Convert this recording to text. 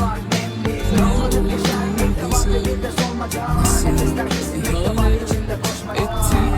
Yolum Ettim